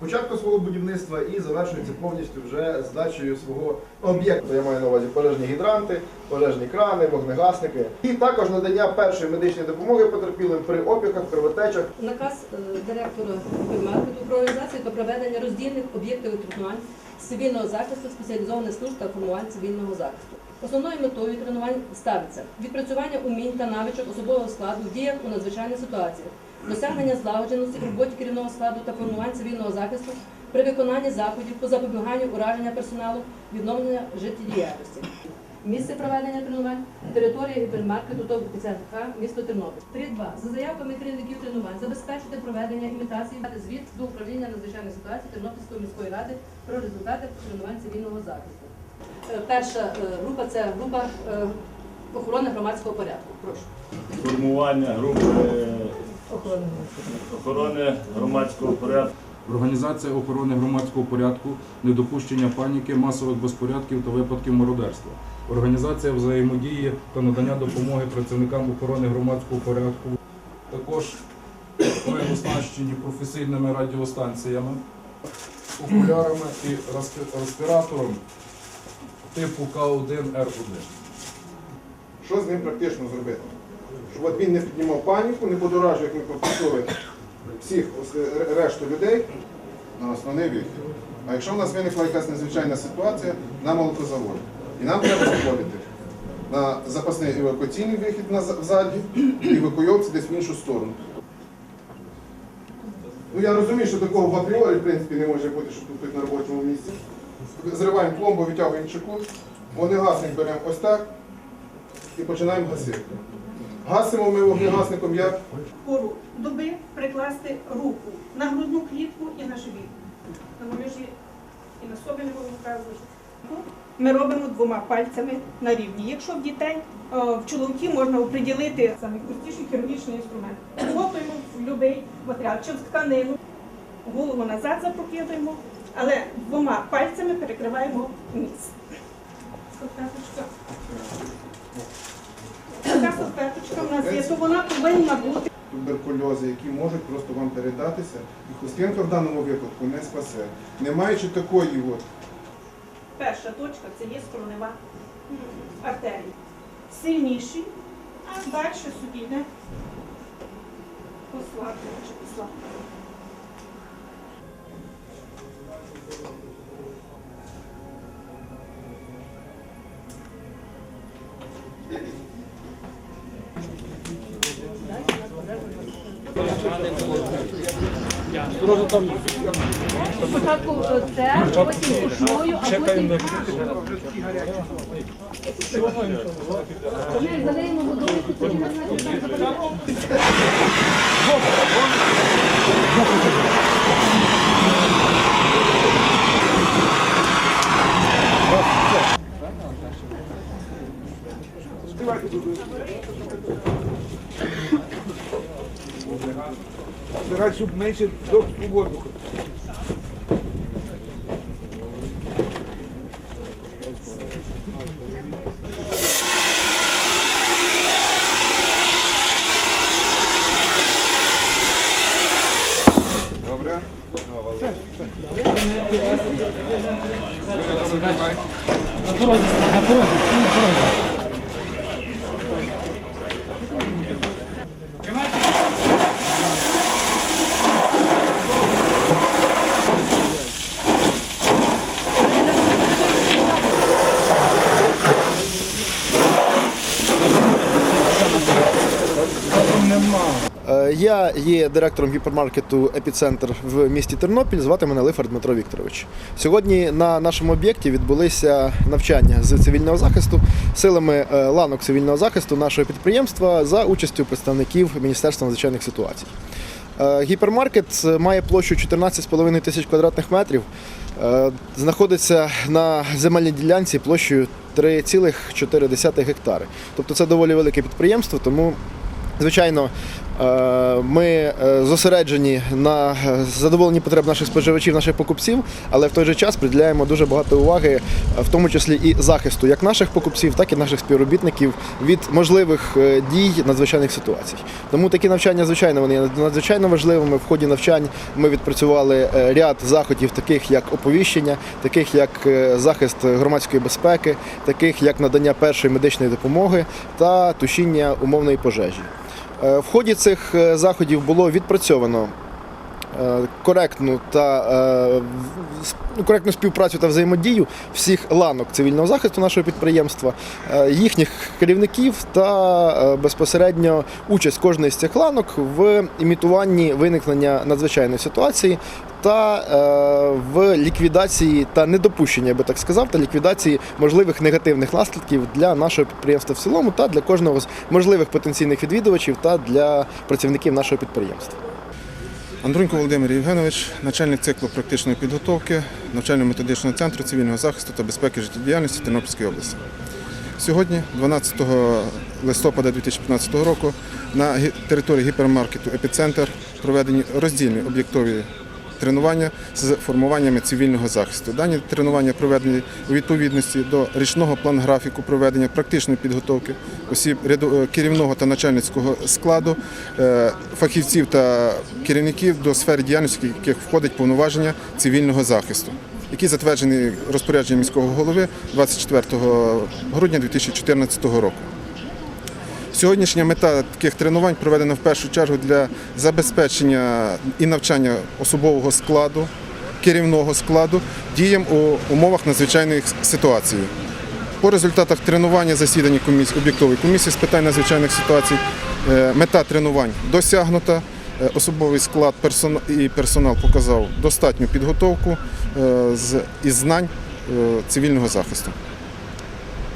початку свого будівництва і завершується повністю вже здачею свого об'єкту. Я маю на увазі пожежні гідранти, пожежні крани, вогнегасники. І також надання першої медичної допомоги потерпілим при опіках, кровотечах Наказ е, директора маркету про організацію та проведення роздільних об'єктів тренувань цивільного захисту спеціалізованих служб та формувань цивільного захисту. Основною метою тренувань ставиться відпрацювання умінь та навичок особового складу в діях у надзвичайних ситуаціях, досягнення злагодженості в роботі керівного складу та формувань цивільного захисту при виконанні заходів по запобіганню ураження персоналу, відновлення життєдіяльності. Місце проведення тренувань територія гіпермаркету ТОВ ТЦХ місто Тернопіль. 3.2. За заявками керівників тренувань забезпечити проведення імітації звіт до управління надзвичайних ситуацій Тернопільської міської ради про результати тренувань цивільного захисту. Е, Перша е, група це група е, охорони громадського порядку. Прошу. формування групи Охорони. громадського порядку. Організація охорони громадського порядку, недопущення паніки, масових безпорядків та випадків мародерства. Організація взаємодії та надання допомоги працівникам охорони громадського порядку. Також ми оснащені професійними радіостанціями, окулярами і респі- респіратором типу К1Р1. Що з ним практично зробити? Щоб він не піднімав паніку, не подоражив, як ми попросили всіх решту людей на основний вихід. А якщо в нас виникла якась надзвичайна ситуація на молокозаводі, і нам треба заходити на запасний евакуаційний вихід ззаді і евакуйовці десь в іншу сторону. Ну я розумію, що такого в апріорі в принципі не може бути, щоб тут на робочому місці. Зриваємо пломбу, витягуємо чеку, вогнегасник беремо ось так і починаємо гасити. Гасимо ми вогнегасником як пору доби прикласти руку на грудну клітку і на живіт. На молежі і на собі не будемо вказувати. Ми робимо двома пальцями на рівні. Якщо в дітей е, в чоловіків можна оприділити найпростіший хірургічний інструмент. Вготуємо в будь-який матеріал, чи в тканину, голову назад запрокидуємо, але двома пальцями перекриваємо ніс. Салфеточка. Така салфеточка в нас є, то вона повинна бути. туберкульози, які можуть просто вам передатися, і хустинка в даному випадку не спасе. Не маючи такої от Перша точка це є скронева артерія. Сильніший, а далі собі йде послаблення чи. Спочатку е, це, потім кушною, а потім ми залиємо водою, тоді ми знаємо, що там Стараюсь, щоб менше до воздуха. Добре. Е, Я є директором гіпермаркету Епіцентр в місті Тернопіль. Звати мене Лифар Дмитро Вікторович. Сьогодні на нашому об'єкті відбулися навчання з цивільного захисту силами е, ланок цивільного захисту нашого підприємства за участю представників Міністерства надзвичайних ситуацій. Е, Гіпермаркет має площу 14,5 тисяч квадратних метрів. Е, Знаходиться на земельній ділянці площею 3,4 гектари. Тобто це доволі велике підприємство, тому Звичайно, Ми е, зосереджені на е, задоволенні потреб наших споживачів, наших покупців, але в той же час приділяємо дуже багато уваги, е, в тому числі і захисту як наших покупців, так і наших співробітників від можливих е, дій надзвичайних ситуацій. Тому такі навчання, звичайно, вони є надзвичайно важливими. В ході навчань ми відпрацювали е, ряд заходів, таких як оповіщення, таких як е, захист громадської безпеки, таких як надання першої медичної допомоги та тушіння умовної пожежі. Е, В ході цих е, заходів було відпрацьовано коректну та е, ну, коректну співпрацю та взаємодію всіх ланок цивільного захисту нашого підприємства, е, їхніх керівників та е, безпосередньо участь кожної з цих ланок в імітуванні виникнення надзвичайної ситуації. Та е, в ліквідації та недопущення, я би так сказав, та ліквідації можливих негативних наслідків для нашого підприємства в цілому та для кожного з можливих потенційних відвідувачів та для працівників нашого підприємства. Андрунько Володимир Євгенович, начальник циклу практичної підготовки навчально-методичного центру цивільного захисту та безпеки життєдіяльності Тернопільської області. Сьогодні, 12 листопада 2015 року, на території гіпермаркету Епіцентр проведені роздільні об'єктові тренування з формуваннями цивільного захисту. Дані тренування проведені у відповідності до річного план-графіку проведення практичної підготовки осіб е, керівного та начальницького складу, е, фахівців та керівників до сфери діяльності, яких входить повноваження цивільного захисту, які затверджені розпорядженням міського голови 24 грудня 2014 року. Сьогоднішня мета таких тренувань проведена в першу чергу для забезпечення і навчання особового складу, керівного складу діям у умовах надзвичайної ситуації. По результатах тренування засідання комісії, об'єктової комісії з питань надзвичайних ситуацій е, мета тренувань досягнута. Е, Особовий склад і персонал показав достатню підготовку е, із знань цивільного захисту.